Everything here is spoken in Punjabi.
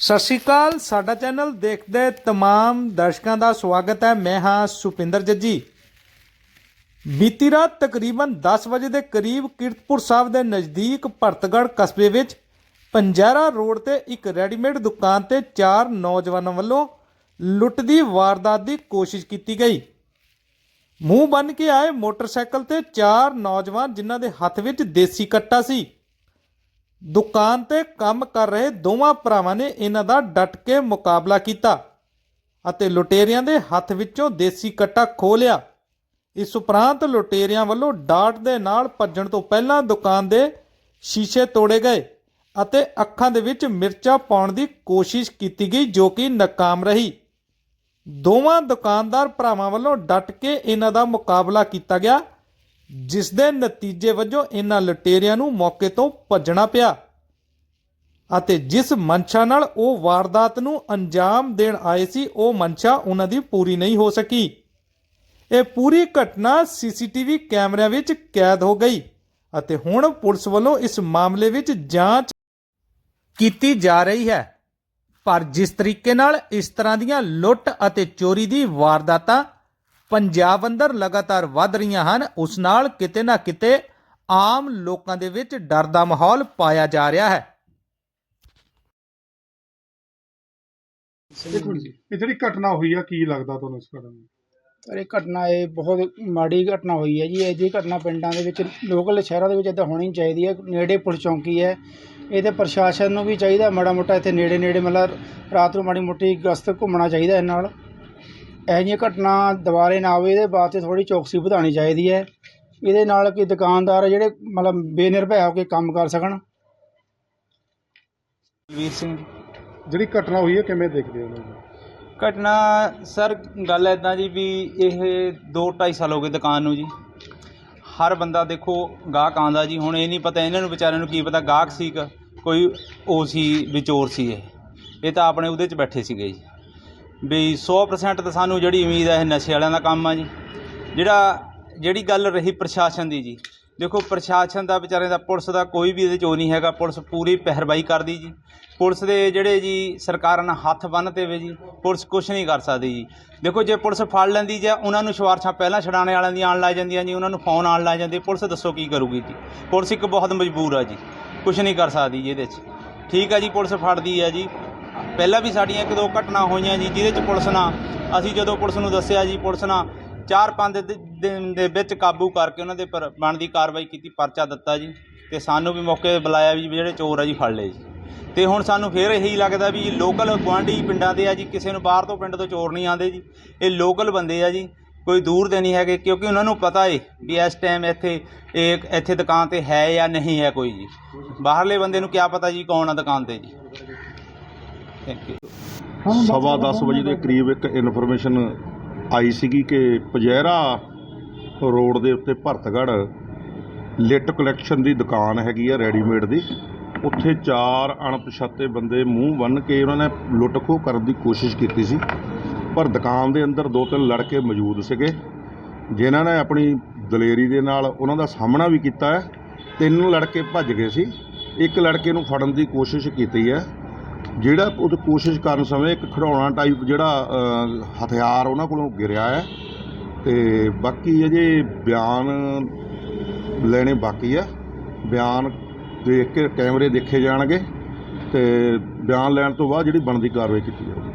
ਸਤਿ ਸ਼੍ਰੀ ਅਕਾਲ, ਸਾਡਾ ਚੈਨਲ ਦੇਖਦੇ ਤਮਾਮ ਦਰਸ਼ਕਾਂ ਦਾ ਸਵਾਗਤ ਹੈ। ਮੈਂ ਹਾਂ ਸੁਪਿੰਦਰ ਜੱਜੀ। ਬੀਤੀ ਰਾਤ ਤਕਰੀਬਨ 10 ਵਜੇ ਦੇ ਕਰੀਬ ਕੀਰਤਪੁਰ ਸਾਹਿਬ ਦੇ ਨਜ਼ਦੀਕ ਭਰਤਗੜ੍ਹ ਕਸਬੇ ਵਿੱਚ ਪੰਜਾਰਾ ਰੋਡ ਤੇ ਇੱਕ ਰੈਡੀਮੇਡ ਦੁਕਾਨ ਤੇ ਚਾਰ ਨੌਜਵਾਨਾਂ ਵੱਲੋਂ ਲੁੱਟ ਦੀ ਵਾਰਦਾਤ ਦੀ ਕੋਸ਼ਿਸ਼ ਕੀਤੀ ਗਈ। ਮੂੰਹ ਬੰਨ ਕੇ ਆਏ ਮੋਟਰਸਾਈਕਲ ਤੇ ਚਾਰ ਨੌਜਵਾਨ ਜਿਨ੍ਹਾਂ ਦੇ ਹੱਥ ਵਿੱਚ ਦੇਸੀ ਕੱਟਾ ਸੀ। ਦੁਕਾਨ ਤੇ ਕੰਮ ਕਰ ਰਹੇ ਦੋਵਾਂ ਭਰਾਵਾਂ ਨੇ ਇਹਨਾਂ ਦਾ ਡਟ ਕੇ ਮੁਕਾਬਲਾ ਕੀਤਾ ਅਤੇ ਲੁਟੇਰਿਆਂ ਦੇ ਹੱਥ ਵਿੱਚੋਂ ਦੇਸੀ ਕੱਟਾ ਖੋਹ ਲਿਆ। ਇਸ ਉਪਰੰਤ ਲੁਟੇਰਿਆਂ ਵੱਲੋਂ ਡਾਟ ਦੇ ਨਾਲ ਭੱਜਣ ਤੋਂ ਪਹਿਲਾਂ ਦੁਕਾਨ ਦੇ ਸ਼ੀਸ਼ੇ ਤੋੜੇ ਗਏ ਅਤੇ ਅੱਖਾਂ ਦੇ ਵਿੱਚ ਮਿਰਚਾਂ ਪਾਉਣ ਦੀ ਕੋਸ਼ਿਸ਼ ਕੀਤੀ ਗਈ ਜੋ ਕਿ ਨਾਕਾਮ ਰਹੀ। ਦੋਵਾਂ ਦੁਕਾਨਦਾਰ ਭਰਾਵਾਂ ਵੱਲੋਂ ਡਟ ਕੇ ਇਹਨਾਂ ਦਾ ਮੁਕਾਬਲਾ ਕੀਤਾ ਗਿਆ, ਜਿਸ ਦੇ ਨਤੀਜੇ ਵਜੋਂ ਇਹਨਾਂ ਲੁਟੇਰਿਆਂ ਨੂੰ ਮੌਕੇ ਤੋਂ ਭੱਜਣਾ ਪਿਆ ਅਤੇ ਜਿਸ ਮਨਸ਼ਾ ਨਾਲ ਉਹ ਵਾਰਦਾਤ ਨੂੰ ਅੰਜਾਮ ਦੇਣ ਆਏ ਸੀ, ਉਹ ਮਨਸ਼ਾ ਉਹਨਾਂ ਦੀ ਪੂਰੀ ਨਹੀਂ ਹੋ ਸਕੀ। ਇਹ ਪੂਰੀ ਘਟਨਾ ਸੀਸੀਟੀਵੀ ਕੈਮਰਿਆਂ ਵਿੱਚ ਕੈਦ ਹੋ ਗਈ ਅਤੇ ਹੁਣ ਪੁਲਿਸ ਵੱਲੋਂ ਇਸ ਮਾਮਲੇ ਵਿੱਚ ਜਾਂਚ ਕੀਤੀ ਜਾ ਰਹੀ ਹੈ। ਪਰ ਜਿਸ ਤਰੀਕੇ ਨਾਲ ਇਸ ਤਰ੍ਹਾਂ ਦੀਆਂ ਲੁੱਟ ਅਤੇ ਚੋਰੀ ਦੀ ਵਾਰਦਾਤਾਂ ਪੰਜਾਬ ਅੰਦਰ ਲਗਾਤਾਰ ਵੱਧ ਰਹੀਆਂ ਹਨ ਉਸ ਨਾਲ ਕਿਤੇ ਨਾ ਕਿਤੇ ਆਮ ਲੋਕਾਂ ਦੇ ਵਿੱਚ ਡਰ ਦਾ ਮਾਹੌਲ ਪਾਇਆ ਜਾ ਰਿਹਾ ਹੈ। ਇੱਕ ਮਿੰਟ ਜੀ ਇਹ ਜਿਹੜੀ ਘਟਨਾ ਹੋਈ ਆ ਕੀ ਲੱਗਦਾ ਤੁਹਾਨੂੰ ਇਸ ਬਾਰੇ में? ਪਰ ਇਹ ਘਟਨਾ ਇਹ ਬਹੁਤ ਮਾੜੀ ਘਟਨਾ ਹੋਈ ਹੈ ਜੀ। ਇਹ ਜੀ ਘਟਨਾ ਪਿੰਡਾਂ ਦੇ ਵਿੱਚ ਲੋਕਲ ਸ਼ਹਿਰਾਂ ਦੇ ਵਿੱਚ ਇਦਾਂ ਹੋਣੀ ਚਾਹੀਦੀ ਹੈ। ਨੇੜੇ ਪੁਲਿਸ ਚੌਂਕੀ ਹੈ। ਇਹਦੇ ਪ੍ਰਸ਼ਾਸਨ ਨੂੰ ਵੀ ਚਾਹੀਦਾ ਮਾੜਾ ਮੋਟਾ ਇੱਥੇ ਨੇੜੇ ਨੇੜੇ ਮਤਲਬ ਰਾਤ ਨੂੰ ਮਾੜੀ ਮੋਟੀ ਗਸ਼ਤ ਘੁੰਮਣਾ ਚਾਹੀਦਾ ਇਹ ਨਾਲ। ਇਹੋ ਜਿਹੀਆਂ ਘਟਨਾ ਦੁਬਾਰੇ ਨਾ ਆਵੇ ਇਹਦੇ ਵਾਸਤੇ ਥੋੜੀ ਚੌਕਸੀ ਵਧਾਉਣੀ ਚਾਹੀਦੀ ਹੈ। ਇਹਦੇ ਨਾਲ ਕਿ ਦੁਕਾਨਦਾਰ ਜਿਹੜੇ ਮਤਲਬ ਬੇਨਿਰਭੈ ਹੋ ਕੇ ਕੰਮ ਕਰ ਸਕਣ। ਵੀਰ ਸਿੰਘ ਜਿਹੜੀ ਘਟਨਾ ਹੋਈ ਹੈ ਕਿਵੇਂ ਦੇਖਦੇ ਹੋ ਘਟਨਾ ਸਰ ਗੱਲ ਐਦਾਂ ਜੀ ਵੀ ਇਹ 2.5 ਸਾਲ ਹੋ ਗਏ ਦੁਕਾਨ ਨੂੰ ਜੀ। ਹਰ ਬੰਦਾ ਦੇਖੋ ਗਾਹਕ ਆਂਦਾ ਜੀ ਹੁਣ ਇਹ ਨਹੀਂ ਪਤਾ ਇਹਨਾਂ ਨੂੰ ਵਿਚਾਰਿਆਂ ਨੂੰ ਕੀ ਪਤਾ ਗਾਹਕ ਸੀ ਕਿ ਕੋਈ ਉਹ ਸੀ ਵਿਚੋਰ ਸੀ ਇਹ। ਇਹ ਤਾਂ ਆਪਣੇ ਉਹਦੇ 'ਚ ਬੈਠੇ ਸੀਗੇ ਜੀ। ਵੀ 100% ਤਾਂ ਸਾਨੂੰ ਜਿਹੜੀ ਉਮੀਦ ਹੈ ਇਹ ਨਸ਼ੇ ਵਾਲਿਆਂ ਦਾ ਕੰਮ ਆ ਜੀ। ਜਿਹੜਾ, ਜਿਹੜੀ ਗੱਲ ਰਹੀ ਪ੍ਰਸ਼ਾਸਨ ਦੀ ਜੀ। ਦੇਖੋ, ਪ੍ਰਸ਼ਾਸਨ ਦਾ ਵਿਚਾਰਿਆਂ ਦਾ, ਪੁਲਿਸ ਦਾ ਕੋਈ ਵੀ ਇਹਦੇ 'ਚ ਉਹ ਨਹੀਂ ਹੈਗਾ। ਪੁਲਿਸ ਪੂਰੀ ਪਹਿਰਵਾਈ ਕਰਦੀ ਜੀ। ਪੁਲਿਸ ਦੇ ਜਿਹੜੇ ਜੀ ਸਰਕਾਰਾਂ ਨਾਲ ਹੱਥ ਬੰਨ੍ਹਤੇ ਵੇ ਜੀ, ਪੁਲਿਸ ਕੁਝ ਨਹੀਂ ਕਰ ਸਕਦੀ ਜੀ। ਦੇਖੋ, ਜੇ ਪੁਲਿਸ ਫੜ ਲੈਂਦੀ ਜੇ, ਉਹਨਾਂ ਨੂੰ ਸ਼ਵਾਰਸ਼ਾਂ ਪਹਿਲਾਂ ਛਡਾਣੇ ਵਾਲਿਆਂ ਦੀਆਂ ਆਣ ਲੱਗ ਜਾਂਦੀਆਂ ਜੀ, ਉਹਨਾਂ ਨੂੰ ਫੋਨ ਆਣ ਲੱਗ ਜਾਂਦੇ, ਪੁਲਿਸ ਦੱਸੋ ਕੀ ਕਰੂਗੀ ਜੀ। ਪੁਲਿਸ ਇੱਕ ਬਹੁਤ ਮਜਬੂਰ ਆ ਜੀ। ਕੁਝ ਨਹੀਂ ਕਰ ਸਕਦੀ ਜੀ ਇਹਦੇ 'ਚ। ਠੀਕ ਹੈ ਜੀ, ਪੁਲਿਸ ਫੜਦੀ ਹੈ ਜੀ। ਪਹਿਲਾਂ ਵੀ ਸਾਡੀਆਂ ਇੱਕ ਦੋ ਘਟਨਾ ਹੋਈਆਂ ਜੀ, ਜਿਹਦੇ 'ਚ ਪੁਲਿਸ ਨਾਲ ਅਸੀਂ ਜਦੋਂ ਪੁਲਿਸ ਨੂੰ ਦੱਸਿਆ ਜੀ, ਪੁਲਿਸ ਨਾਲ ਚਾਰ ਪੰਜ ਦਿਨ ਦੇ ਵਿੱਚ ਕਾਬੂ ਕਰਕੇ ਉਹਨਾਂ ਦੇ ਪਰ ਬਣਦੀ ਕਾਰਵਾਈ ਕੀਤੀ, ਪਰਚਾ ਦਿੱਤਾ ਜੀ। ਤੇ ਸਾਨੂੰ ਵੀ ਮੌਕੇ ਬੁਲਾਇਆ ਵੀ ਜਿਹੜੇ ਚੋਰ ਆ ਜੀ, ਫੜ ਲਏ ਜੀ। ਤੇ ਹੁਣ ਸਾਨੂੰ ਫੇਰ ਇਹੀ ਲੱਗਦਾ ਵੀ ਲੋਕਲ ਗੁਆਂਢੀ ਪਿੰਡਾਂ ਦੇ ਆ ਜੀ, ਕਿਸੇ ਨੂੰ ਬਾਹਰ ਤੋਂ ਪਿੰਡ ਤੋਂ ਚੋਰ ਨਹੀਂ ਆਉਂਦੇ ਜੀ। ਇਹ ਲੋਕਲ ਬੰਦੇ ਆ ਜੀ। ਕੋਈ ਦੂਰ ਦੇ ਨਹੀਂ ਹੈਗੇ, ਕਿਉਂਕਿ ਉਹਨਾਂ ਨੂੰ ਪਤਾ ਏ ਵੀ ਇਸ ਟਾਈਮ ਇੱਥੇ ਇਹ ਇੱਥੇ ਦੁਕਾਨ ਤੇ ਹੈ ਜਾਂ ਨਹੀਂ ਹੈ ਕੋਈ ਜੀ। ਬਾਹਰਲੇ ਬੰਦੇ ਨੂੰ ਕੀ ਪਤਾ ਜੀ ਕੌਣ ਆ ਦੁਕਾਨ ਤੇ ਜੀ। ਥੈਂਕ ਯੂ ਸਵਾ 10 ਵਜੇ ਦੇ ਕਰੀਬ ਇੱਕ ਇਨਫੋਰਮੇਸ਼ਨ ਆਈ ਸੀਗੀ ਕਿ ਪਜੈਰਾ ਰੋਡ ਦੇ ਉੱਤੇ ਭਰਤਗੜ੍ਹ ਲਿਟ ਕਲੈਕਸ਼ਨ ਦੀ ਦੁਕਾਨ ਹੈਗੀ ਆ ਰੈਡੀਮੇਡ ਦੀ। ਉੱਥੇ ਚਾਰ ਅਣਪਛਾਤੇ ਬੰਦੇ ਮੂੰਹ ਬੰਨ ਕੇ ਉਹਨਾਂ ਨੇ ਲੁੱਟ ਖੋਹ ਕਰਨ ਦੀ ਕੋਸ਼ਿਸ਼ ਕੀਤੀ ਸੀ। ਪਰ ਦੁਕਾਨ ਦੇ ਅੰਦਰ ਦੋ ਤਿੰਨ ਲੜਕੇ ਮੌਜੂਦ ਸੀਗੇ, ਜਿਨ੍ਹਾਂ ਨੇ ਆਪਣੀ ਦਲੇਰੀ ਦੇ ਨਾਲ ਉਹਨਾਂ ਦਾ ਸਾਹਮਣਾ ਵੀ ਕੀਤਾ ਹੈ। ਤਿੰਨ ਲੜਕੇ ਭੱਜ ਗਏ ਸੀ। ਇੱਕ ਲੜਕੇ ਨੂੰ ਫੜਨ ਦੀ ਕੋਸ਼ਿਸ਼ ਕੀਤੀ ਹੈ, ਜਿਹੜਾ ਉਹ ਕੋਸ਼ਿਸ਼ ਕਰਨ ਸਮੇਂ ਇੱਕ ਖਿਡੌਣਾ ਟਾਈਪ ਜਿਹੜਾ ਹਥਿਆਰ ਉਹਨਾਂ ਕੋਲੋਂ ਗਿਰਿਆ ਹੈ ਤੇ ਬਾਕੀ ਅਜੇ ਬਿਆਨ ਲੈਣੇ ਬਾਕੀ ਆ ਬਿਆਨ ਦੇਖ ਕੇ ਕੈਮਰੇ ਦੇਖੇ ਜਾਣਗੇ ਤੇ ਬਿਆਨ ਲੈਣ ਤੋਂ ਬਾਅਦ ਜਿਹੜੀ ਬਣਦੀ ਕਾਰਵਾਈ ਕੀਤੀ ਜਾਵੇਗੀ